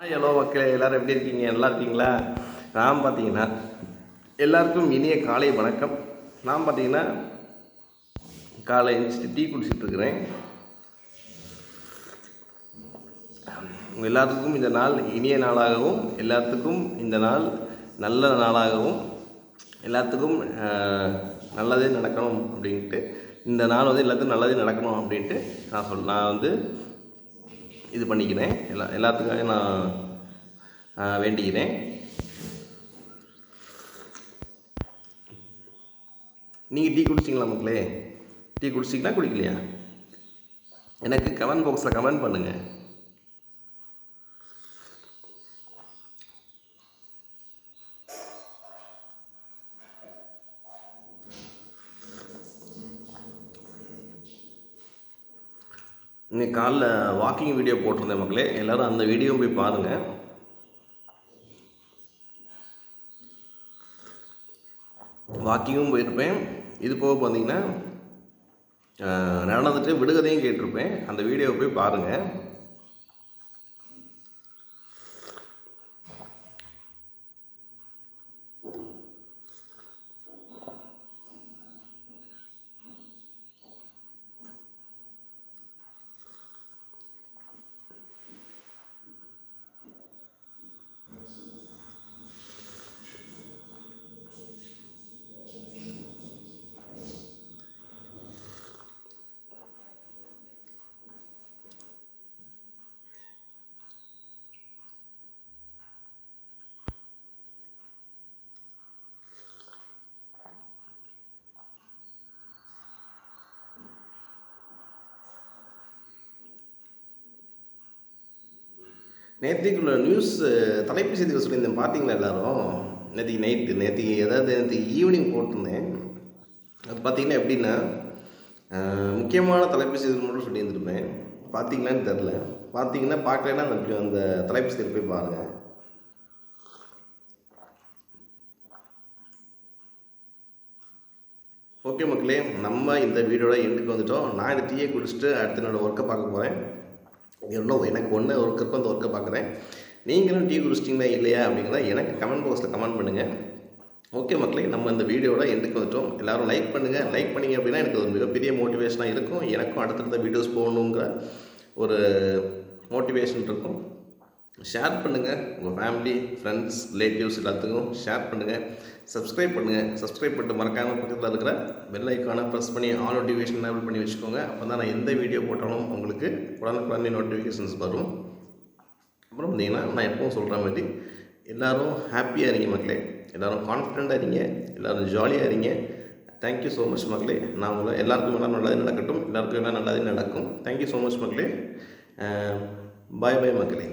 Hello மக்களே. எல்லோரும் எப்படி இருக்கீங்க? நல்லா இருக்கீங்களா? நான் பார்த்தீங்கன்னா எல்லாருக்கும் இனிய காலை வணக்கம். நான் பார்த்தீங்கன்னா காலை எழுந்திரிச்சு டீ குடிச்சிட்ருக்கிறேன் எல்லாத்துக்கும் இந்த நாள் இனிய நாளாகவும் எல்லாத்துக்கும் இந்த நாள் நல்ல நாளாகவும் எல்லாத்துக்கும் நல்லதே நடக்கணும் அப்படின்ட்டு இந்த நாள் வந்து எல்லாத்துக்கும் நல்லதே நடக்கணும் அப்படின்ட்டு நான் சொல் நான் வந்து இது பண்ணிக்கிறேன். எல்லா எல்லாத்துக்காக நான் வேண்டிக்கிறேன். நீங்கள் டீ குடிச்சிங்களா மக்களே? டீ குடிச்சிங்களா குடிக்கலையா? எனக்கு கமெண்ட் பாக்ஸில் கமெண்ட் பண்ணுங்கள் இன்னைக்கு காலைல வாக்கிங் வீடியோ போட்டிருந்தேன் மக்களே. எல்லோரும் அந்த வீடியோ போய் பாருங்கள் வாக்கிங்கும் போயிருப்பேன். இது போக பார்த்தீங்கன்னா நடந்துட்டு விடுகதையும் கேட்டிருப்பேன். அந்த வீடியோவை போய் பாருங்கள் நேற்றுக்குள்ள நியூஸ் தலைப்பு செய்திகள் சொல்லியிருந்தேன். பார்த்தீங்களா எல்லாரும்? நேற்றுக்கு நைட்டு நேற்றுக்கு ஏதாவது நேற்றுக்கு ஈவினிங் போட்டிருந்தேன். அது பார்த்தீங்கன்னா எப்படின்னா முக்கியமான தலைப்பு செய்திகள் மட்டும் சொல்லியிருந்திருப்பேன். பார்த்தீங்களான்னு தெரில பார்த்தீங்கன்னா பார்க்கலன்னா அந்த அந்த தலைப்பு செய்திகள் போய் பாருங்கள் ஓகே மக்களே நம்ம இந்த வீடியோட எண்டுக்கு வந்துட்டோம். நான் இந்த டீயை குடிச்சிட்டு அடுத்த என்னோடய ஒர்க்கை பார்க்க போகிறேன் இன்னும் எனக்கு ஒன்று ஒர்க் கிருப்பம் அந்த ஒர்க்கை பார்க்குறேன் நீங்களும் டீ குடிச்சிட்டிங்களா இல்லையா அப்படிங்கிறத எனக்கு கமெண்ட் பாக்ஸில் கமெண்ட் பண்ணுங்கள் ஓகே மக்களே நம்ம இந்த வீடியோட எண்டுக்கு வந்துட்டோம். எல்லோரும் லைக் பண்ணுங்கள் லைக் பண்ணிங்க அப்படின்னா எனக்கு ஒரு மிகப்பெரிய மோட்டிவேஷனாக இருக்கும். எனக்கும் அடுத்தடுத்த வீடியோஸ் போகணுங்கிற ஒரு மோட்டிவேஷன் இருக்கும். ஷேர் பண்ணுங்கள் உங்கள் ஃபேமிலி ஃப்ரெண்ட்ஸ் ரிலேட்டிவ்ஸ் எல்லாத்துக்கும் ஷேர் பண்ணுங்கள் சப்ஸ்கிரைப் பண்ணுங்கள் சப்ஸ்கிரைப் பண்ணிட்டு மறக்காமல் பக்கத்தில் இருக்கிற பெல் ஐக்கானை ப்ரெஸ் பண்ணி ஆல் நோட்டிஃபிகேஷன் எனேபிள் பண்ணி வச்சுக்கோங்க. அப்போ தான் நான் எந்த வீடியோ போட்டாலும் உங்களுக்கு உடனுக்குடனே நோட்டிஃபிகேஷன்ஸ் வரும். அப்புறம் பார்த்தீங்கன்னா நான் எப்பவும் சொல்கிற மாதிரி எல்லோரும் ஹாப்பியாக இருங்க மக்களே. எல்லோரும் கான்ஃபிடெண்ட்டாக இருங்க. எல்லோரும் ஜாலியாக இருங்க. தேங்க்யூ ஸோ மச் மக்களே. நான் உங்களை எல்லாருக்கும் எல்லாம் நல்லது நடக்கட்டும். எல்லாருக்கும் எல்லாம் நல்லதே நடக்கும். தேங்க்யூ ஸோ மச் மக்களே. பாய் பாய் மக்களே.